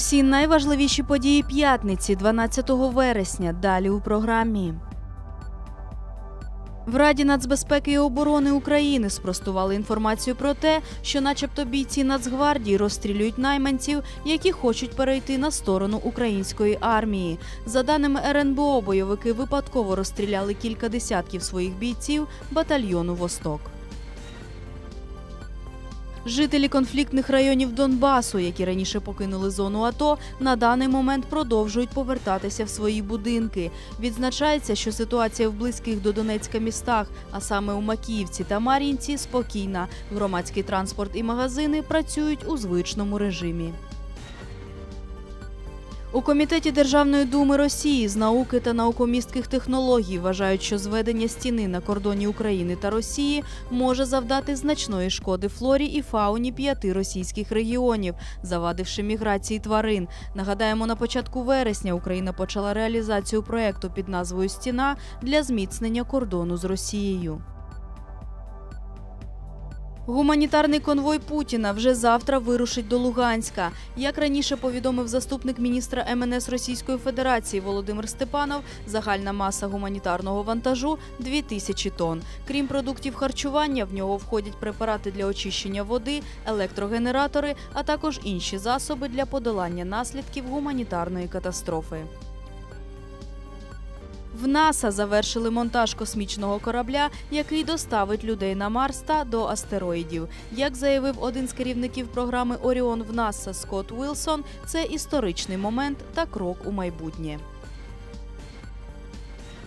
Усі найважливіші події п'ятниці, 12 вересня. Далі у програмі. В Раді нацбезпеки і оборони України спростували інформацію про те, що, начебто, бійці Нацгвардії розстрілюють найманців, які хочуть перейти на сторону української армії. За даними РНБО, бойовики випадково розстріляли кілька десятків своїх бійців батальйону Восток. Жителі конфліктних районів Донбасу, які раніше покинули зону АТО, на даний момент продовжують повертатися в свої будинки. Відзначається, що ситуація в близьких до Донецька містах, а саме у Макіївці та Мар'їнці, спокійна. Громадський транспорт і магазини працюють у звичному режимі. У комітеті Державної думи Росії з науки та наукомістких технологій вважають, що зведення стіни на кордоні України та Росії може завдати значної шкоди флорі і фауні п'яти російських регіонів, завадивши міграції тварин. Нагадаємо, на початку вересня Україна почала реалізацію проекту під назвою Стіна для зміцнення кордону з Росією. Гуманітарний конвой Путіна вже завтра вирушить до Луганська. Як раніше повідомив заступник міністра МНС Російської Федерації Володимир Степанов, загальна маса гуманітарного вантажу 2000 тонн. Крім продуктів харчування, в нього входять препарати для очищення води, електрогенератори, а також інші засоби для подолання наслідків гуманітарної катастрофи. В НАСА завершили монтаж космічного корабля, який доставить людей на Марс та до астероїдів. Як заявив один з керівників програми Оріон в НАСА Скотт Уілсон, це історичний момент та крок у майбутнє.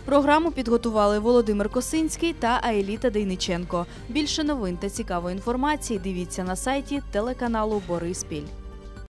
Програму підготували Володимир Косинський та Аеліта Дейниченко. Більше новин та цікавої інформації дивіться на сайті телеканалу Бориспіль.